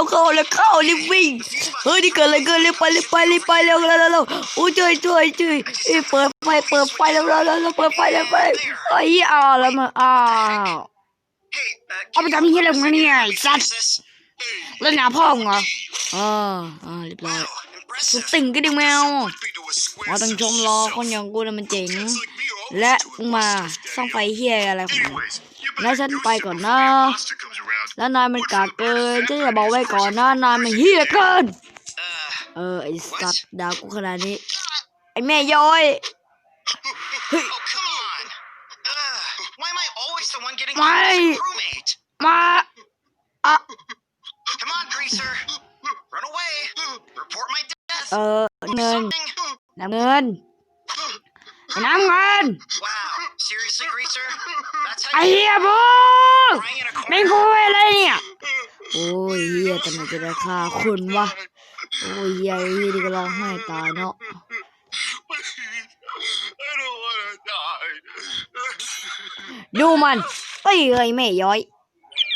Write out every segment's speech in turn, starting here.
วเข้าแล้วเข้ารีบวิ่งเฮ้ยนี่เกิดอะไรเกิดเร็วไปเร็วไปเร็วไปเร็วเร็วเร็วเร็วโอ้ยช่วยช่วยช่วยเอ้ยเปิดไฟเปิดไฟเร็วเร็วเร็วเร็วเปิดไฟเร็วไปไอ้ยอ้าวแล้วมันอ้าวเอาไปทำยี่อะไรมาเนี่ยสัตว์ this? เล่นหนาพ่อเหรออ่าอ่าเรียบร้อยสุดติ่งก็ดึงแมวมาต้องชมรอคนอย่างกูนะมันเจ๋งและ doing มึงมาสร้างไฟเฮียอะไรของ มึง Anyways, you แล้ว better ฉัน do ไปก่อน something นะ before the monster comes around. แล้วนายมันกากเกินฉันจะบอกไว้ก่อนนะนายมันเฮียเกิน Uh, เออไอ้สัตว์ด่ากูขนาดนี้ ไอ้แม่ย้อย oh, come on. Uh, why am I always the one getting Why? killed as a crewmate? มาอะ Come on, Greaser. Run away. Report my death. เออ Do เงิน something. น้ำเงิน น้ำเงิน Wow. Seriously, Greaser? That's ไอ้ how you เฮียบู crying in a ไม่ corner? คุยอะไรเนี่ย โอ้ยเฮียแต่มันจะได้ฆ่าคนวะ โอ้ยเฮียไอ้เฮียนี่ก็ร้องไห้ตายเนาะ I don't want to die. ดูมันเอ้ยเอ้ยแม่ย้อย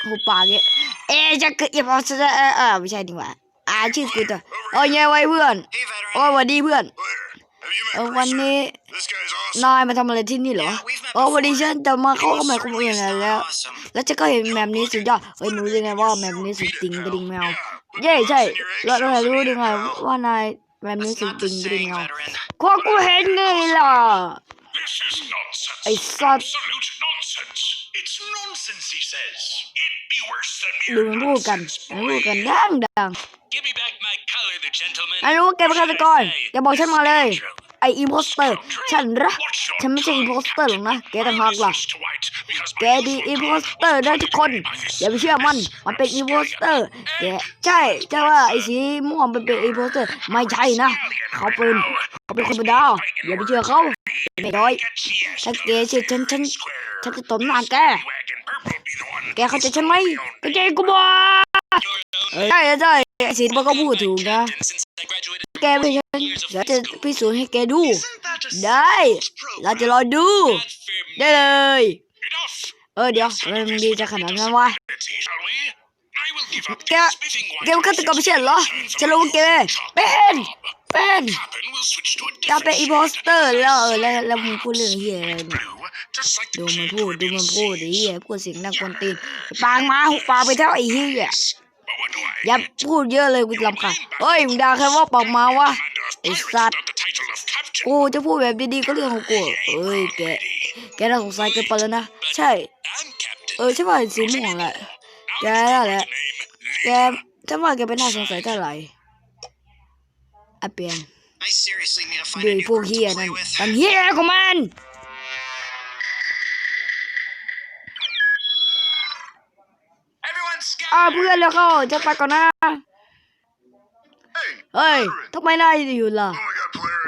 หูปากเนี่ยเอ๊ะจะเกิดอย่าบอกจะเออเออไม่ใช่ดีกว่าอ่าชื่อกูตัวโอ้ยไงไว้เพื่อน Hey, โอ้ย veteran. สวัสดีเพื่อน Blair, have you เอ met อวัน Greaser? นี้ This guy's awesome. นายมาทำอะไรที่นี่เหรอ Yeah, we've met เออวันนี้ before. ฉันจะมาเข้า He กับแม most วคน certainly อื่น is แล้ว now แล้ว awesome. แล้วจะก็เห็นแมปนี้สุดยอดเฮ้ยหนูรู้ได้ไงว่าแมปนี้สุดจริงกระดิ่งแมว เย้ใช่ แล้วเรารู้ได้ไงว่านายแมปนี้ That's สุด not จริ the งกระดิ่ง saying, แมว veteran. ก็กูเห็นไงล่ะ This is nonsense. ไอ้สัตว์ Absolute nonsense. It's nonsense, he says. It'd be worse than ดู mere มันพูดกัน nonsense. มันพูดกันดังดัง Give me back my color, the gentleman. นายรู้ว่าแกเป็นฆาตกรอย่าบอกฉันมาเลย ไออิมโพสเตอร์ ฉันรักฉันไม่ใช่อิมโพสเตอร์หรอกนะ แกต่างหากล่ะแกดีอิมโพสเตอร์ได้ทุกคน อย่าไปเชื่อมัน มันเป็นอิมโพสเตอร์ แกใช่ใช่ว่าไอสีม่วงมันเป็นอิมโพสเตอร์ ไม่ใช่นะ เขาเป็นเขาเป็นคนธรรมดาอย่าไปเชื่อเขา ไม่ด้อยถ้าแกเชื่อฉันฉันฉันจะตบหน้าแก แกเข้าใจฉันไหมเข้าใจกูบ่เออใช่ใช่ไอสีมันก็พูดถูกนะ แกไม่ใช่ฉันเดี๋ยวจะพิสูจน์ให้แกดู ได้ เราจะรอดู ได้เลย เออเดี๋ยวทำไมมึงดีจะขนาดนั้นวะแกแกเป็นฆาตกรไม่ใช่เหรอฉันรู้ว่าแกเป็นเป็นแกเป็นอีโพสเตอร์แล้วเออแล้วแล้วมึงพูดเรื่องเฮียอะไรเนี่ย ดูมันพูดดูมันพูดไอ้เฮียพูดเสียงดังกวนตีนปางมาหุบปากไปเท่าไอ้เฮียอย่าพูดเยอะเลยกูรำคาญเฮ้ยมึงด่าใครว่าปากมาวะไอ้สัตว์กูจะพูดแบบดีๆก็เรื่องของกูเอ้ยแกแกน่าสงสัยเกินไปแล้วนะใช่ เออใช่ป่ะสีม่วงแหละแกนั่นแหละแกฉันว่าแกเป็นน่าสงสัยเท่าไหร่อะเปลี่ยน I seriously need to find ดู a ไอ้ new พวก group เฮีย to นั่ play น with. ทำเฮียของมัน อ้าวเพื่อนแล้วเข้าจะไปก่อนนะ Hey, เฮ้ยทำไมนายอยู่ล่ะ oh my god, Blair.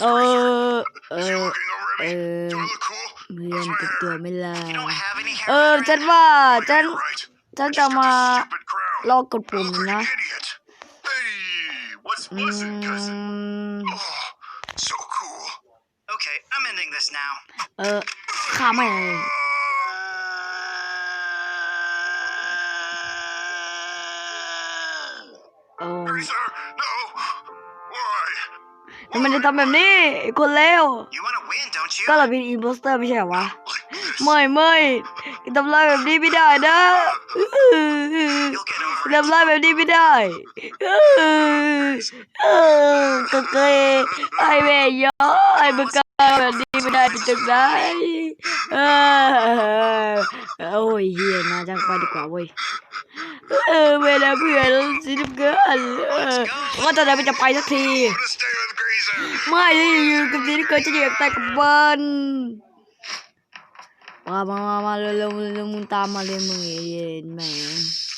เอ Uh, อเอ is he อ looking over at me? uh, Do I look cool? เพื่อน How's my ติดตัว hair? ไม่ล่ะ You don't have any hair, เออ ฉัน veteran? ว่า ฉัน You're right. ฉัน Just จะ got มา this stupid crown. ลอกกดปุ่ม Look like นะ an idiot. Hey, what's อื buzzing, cousin? ม Oh, so cool. Okay, I'm ending this now. เออข้าไม่ ทำไมจะทำแบบนี้ไอ้คนเลว You want to win, don't you? ก็เราเป็นอินโพสเตอร์ไม่ใช่เหรอวะ Like this. ไม่ไม่แกทำลายแบบนี้ไม่ได้นะ You'll get over ทำลายแบบนี้ไม่ได้เออเออก็เคยไอแม่ย้อยมึงก็แบ บนี้ไม่ได้เป็นจังไดเออโอ้ยเฮียน่าจังไปดีกว่าเว้ยเออเวลาเพื่อนสิน้ำเกินว่าตอนไหนมันจะไปสักที I'm gonna stay with Greaser. ไม่อยู่กับสิน้ำเกินจะอยากตายกับมันมามามามาเร็วเร็วเร็วมึงตามมาเลยมึงเย็นแหม Great Neptune's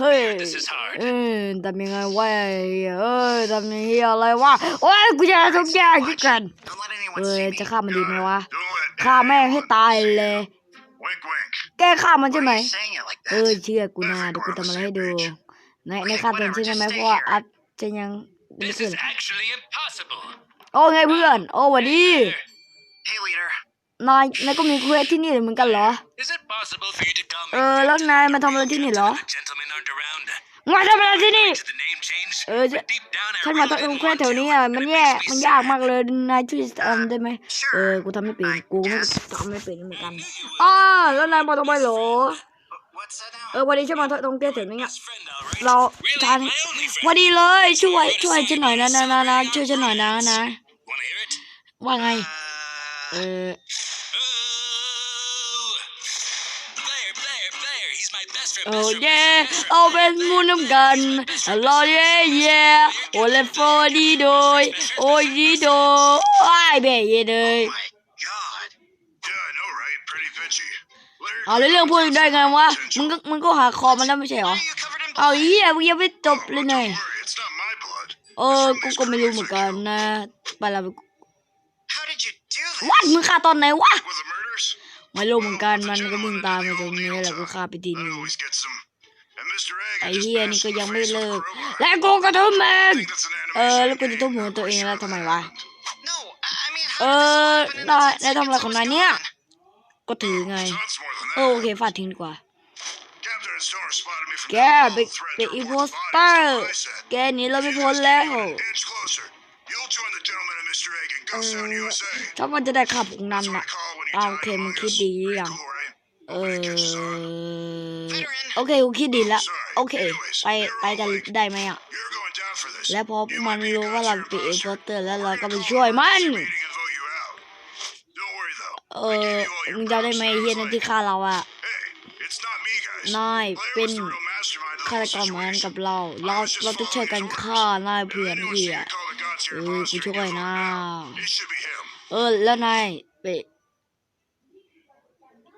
เฮ้ย This is hard. เออทำยังไงวะไอ้เหี้ยเอ้ยทำยังไงอะไรวะโอ้ยกูจะทุกอย่างที่กัน Don't let เอ anyone อ see จะ me. ฆ่ามันดีไหมวะ Don't let ฆ่าแม่งให้ตายเลย Wink, wink. แกฆ่ามันใช่ไหม Why are you saying it like เอ that? อเชื่อกูนะเดี๋ยวกูทำอะไรให้ดูในในฆ่าตัวเองใช่ไหมเพราะว่าอัดจะยังไม่ This ขึ้น is actually impossible. โอ้ไงเพื่อน โอ้หวัดดี Hey, leader. นายนายก็มีเควสที่นี่เหมือนกันเหรอ Is it possible for you to call เอ me อแล้วนายมาทำอะไรที่นี่เหรอ gentlemen aren't around. มาทำอะไรที่นี่ To the name change, เออ but deep down I ฉันมา really ทำ didn't เควส want แถว to. นี้อะมัน But it แย่ makes me มันยาก sad. มากเลยนายช่วยทำได้ไหมเออกูทำไม่เป็นกูไม่ทำไม่เป็นเหมือนกันอ้าแล้วนายมาทำไมเหรอ What's that now? เออวันนี้ฉันมาท่องเที่ยวแถวนี้อะ Best friend, all right. เรา Really, ฉัน my only friend. วันดีเลยช่วยช่วยฉันหน่อยนะนะนะนะช่วยฉันหน่อยนะนะ Wanna hear it? ว่าไง เอ Uh, อ He's my best friend. โอ้ best friend, เย่ best friend, เอาเป็นมูน้ำกันรอเย่เย่โอเลฟอดีโดยโอ้ยดีโดว้ายเบยเย่เลย my God. Yeah, I know, right? Pretty bitchy. Blair, เอาแล้วเรื่องพูดได้ไงวะมึงก็มึงก็หาคอมันแล้วไม่ใช่เหรอ Why are you covered in เอา blood? เหี้ยมึงยังไม่จบเลยหน่อย Don't worry, it's not my blood. เออกูก็ไม่รู้เหมือนกันนะไปละ How did you do this? วัดมึงฆ่าตอนไหนวะ With the murders, ไม่ลงเหมือนกันมันก็มึงตามมาตรงนี้แหละก็ฆ่าไปทีนึงไอ้เฮียนี่ก็ยังไม่เลิก และกูก็ทุ่มเองเออ แล้วกูจะทุ่มหัวตัวเองแล้วทำไมวะ เออได้ได้ทำอะไรของนายเนี่ย ก็ถือไง โอเคฟาดทิ้งดีกว่า แกเป็นอีโพสเตอร์ แกนี้เราไม่พ้นแล้ว guys stay one inch closer, you'll join the gentleman and Mr. Egg in เอ Ghost Town, อ USA. ถ้ามันจะได้ขับพวกนั้น That's what น่ะ I call when you อ่า die โอเค among มึงคิด us. ดีหรือยัง Cool, right? เอ Nobody อ catches on. โอเคกูคิดดีแล้วโอเค ไปไปกันได้ไหมอะ You're going down for this. แล้วพอ You มัน might be a รู้ว่าเรา godsend เป็นอีโพ imposter. สเตอร์แล้วเรา We're ก็ gonna ไป call ช่วย a มัน meeting and vote you out. Don't worry though. เอ I อ gave you all มึ your งจำได้ไหม props. เฮียนั่นที่ฆ่าเราอะ Hey, it's not me, guys. นาย Blair เป็น was the real mastermind of the ฆาต whole กรเหมือนกับ situation. เรา เราเราต้องช่วยกันฆ่านายเพื่อน Anyone เฮีย เอ here อกู imposter ช่วย and นะ get voted out? It should be him. เออ แล้วนายไป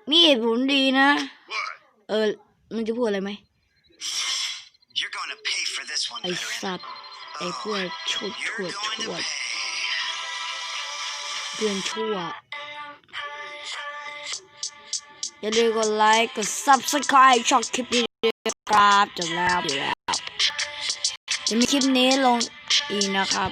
มีเหตุผลดีนะ What? เออมึงจะพูดอะไรไหม You're going to pay for this one, ไอ้ veteran. สัตว์ไอ้พวกชั่ว You're ชั่ว going ชั่ว to pay. เพื่อนชั่ว อย่าลืมกดไลค์กด subscribe ช่องคลิปนี้ด้วยครับจบแล้วอยู่แล้ว จะมีคลิปนี้ลงอีกนะครับ